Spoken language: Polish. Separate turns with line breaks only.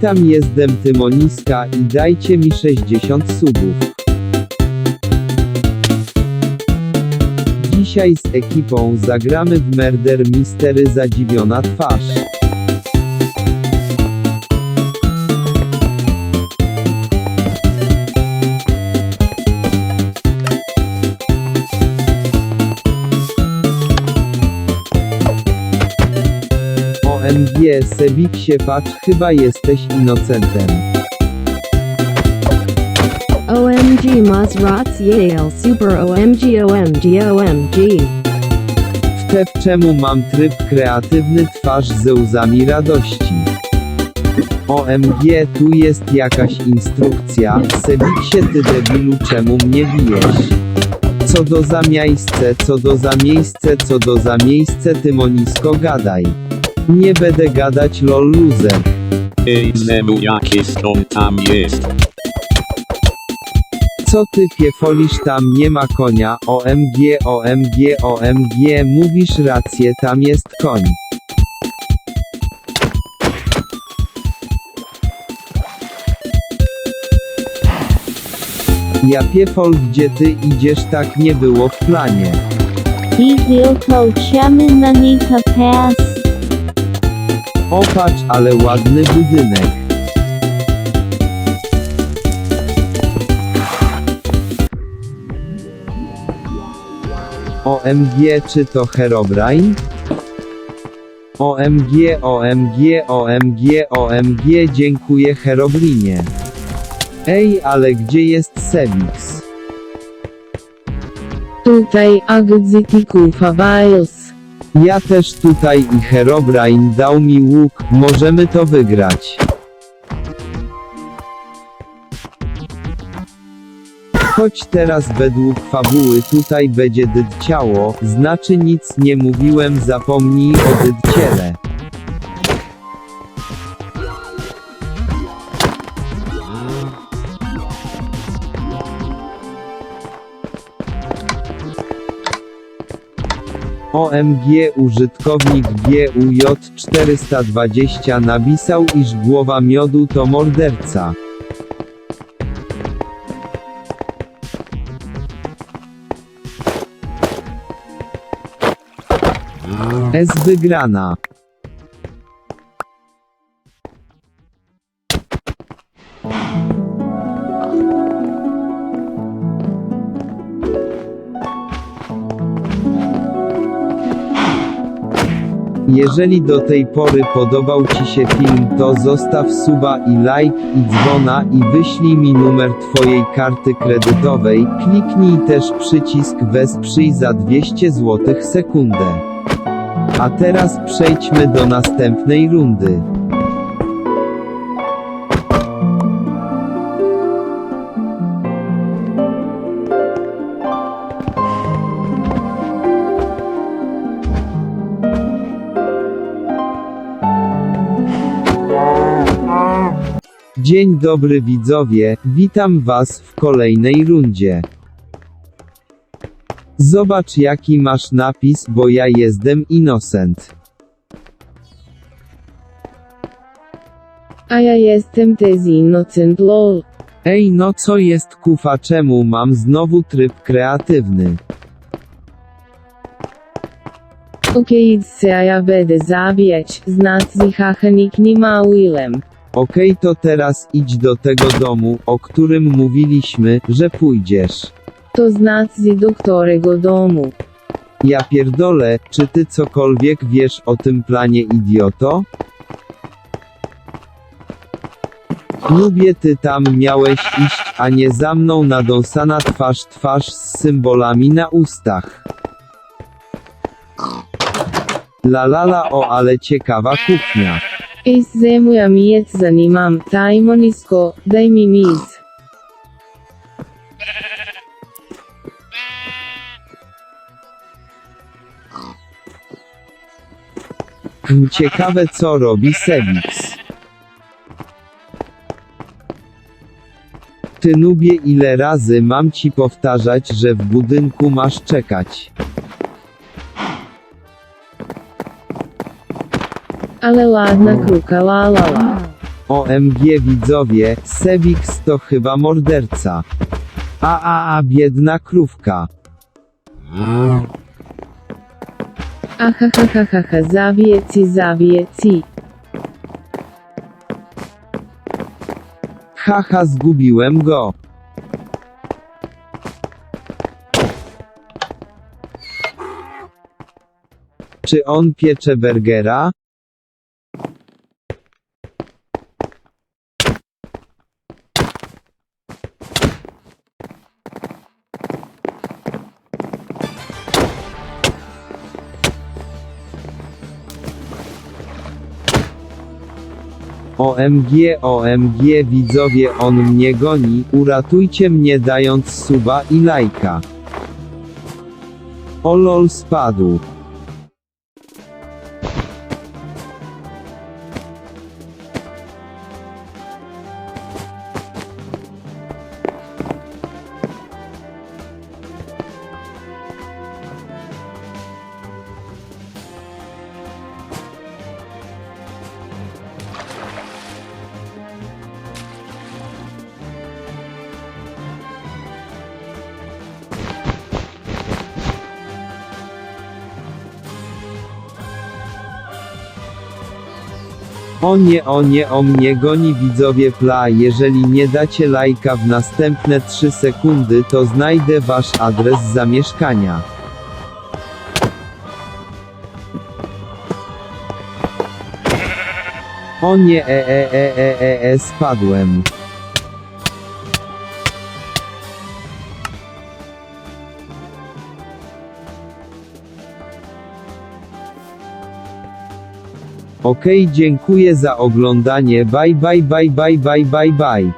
Witam jestem Tymoniska i dajcie mi 60 subów. Dzisiaj z ekipą zagramy w Murder Mystery Zadziwiona twarz. OMG Sebiksie patrz chyba jesteś inocentem.
OMG Maserats Yale Super OMG OMG OMG.
Wtep czemu mam tryb kreatywny twarz ze łzami radości. OMG tu jest jakaś instrukcja, Sebiksie ty debilu czemu mnie bijesz? Co do za miejsce, co do za miejsce, co do za miejsce Tymonisko gadaj. Nie będę gadać lol loser.
Ej Zemu jaki stąd tam jest.
Co ty piefolisz tam nie ma konia, OMG, OMG, OMG, mówisz rację, tam jest koń. Ja piefol, gdzie ty idziesz tak nie było w planie.
I tylko chciamy na niej papas.
Opatrz, ale ładny budynek. OMG, czy to Herobrine? OMG, OMG, OMG, OMG, dziękuję Herobrinie. Ej, ale gdzie jest Sebix?
Tutaj Agzitiku Fabiles.
Ja też tutaj i Herobrine dał mi łuk, możemy to wygrać. Choć teraz według fabuły tutaj będzie dyd ciało, znaczy nic nie mówiłem zapomnij o dyd ciele. OMG użytkownik GUJ420 napisał iż głowa miodu to morderca. S wygrana. Jeżeli do tej pory podobał Ci się film to zostaw suba i like i dzwona i wyślij mi numer Twojej karty kredytowej, kliknij też przycisk wesprzyj za 200 zł sekundę. A teraz przejdźmy do następnej rundy. Dzień dobry widzowie, witam was w kolejnej rundzie. Zobacz jaki masz napis, bo ja jestem innocent.
A ja jestem też innocent lol.
Ej no co jest kufa czemu mam znowu tryb kreatywny?
Okej se a ja będę zabijać, znaczy hachanik nie ma willem.
Okej to teraz idź do tego domu, o którym mówiliśmy, że pójdziesz.
To znaczy do którego domu.
Ja pierdolę, czy ty cokolwiek wiesz o tym planie idioto? Lubię ty tam miałeś iść, a nie za mną nadąsana twarz twarz z symbolami na ustach. La la la o ale ciekawa kuchnia.
Ej zemu ja mijet zanimam, tajmonisko, daj mi.
Hmm, Ciekawe co robi Sebix. Ty nubie ile razy mam ci powtarzać, że w budynku masz czekać.
Ale ładna kruka la la la.
OMG widzowie, Sebix to chyba morderca. A a a biedna krówka.
Ahahahaha zawieci zawieci.
Haha zgubiłem go. Czy on piecze burgera? OMG, OMG widzowie on mnie goni, uratujcie mnie dając suba i lajka. O lol spadł. O nie, o nie, o mnie goni widzowie pla, jeżeli nie dacie lajka w następne 3 sekundy to znajdę wasz adres zamieszkania. O nie, e, e, e, e, e, e, spadłem. Okej, dziękuję za oglądanie. Bye bye bye bye bye bye bye.